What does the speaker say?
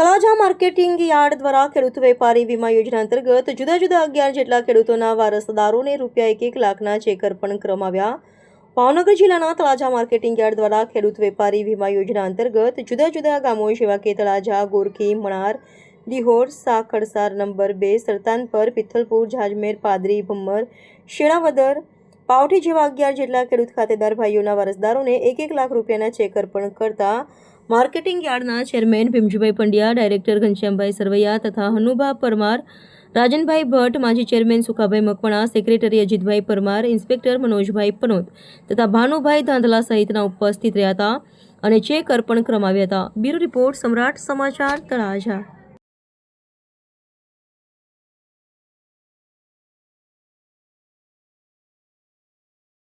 Talaja marketing yard દ્વારા ખેડૂત વેપારી વીમા યોજના અંતર્ગત જુદા જુદા અગિયાર જેટલા ખેડૂતોના વારસદારોને રૂપિયા એક એક લાખના ચેક અર્પણ કરવામાં ભાવનગર જિલ્લાના તળાજા માર્કેટિંગ યાર્ડ દ્વારા ખેડૂત વેપારી વીમા યોજના અંતર્ગત જુદા જુદા ગામો જેવા કે તળાજા, ગોરખી, મણાર દિહોર સાખડસાર નંબર બે, સરતાનપર, પિથલપુર, જાજમેર, પાદરી ભમ્મર શેણાવદર, પાવઠી જેવા અગિયાર જેટલા ખેડૂત ખાતેદાર ભાઈઓના વારસદારોને એક એક લાખ રૂપિયાના ચેક અર્પણ કરતા માર્કેટિંગ યાર્ડના ચેરમેન ભીમજીભાઈ પંડ્યા, ડાયરેક્ટર ઘનશ્યામભાઈ સરવૈયા તથા હનુભા પરમાર, રાજનભાઈ ભટ્ટ, માજી chairman Sukhabhai Makwana, secretary Ajitbhai Parmar, inspector Manojbhai Panot તથા ભાનુભાઈ ધાંધલા સહિતના ઉપસ્થિત રહ્યા હતા અને ચેક અર્પણ કરવામાં આવ્યા હતા. બ્યુરો રિપોર્ટ સમ્રાટ સમાચાર તળાજા.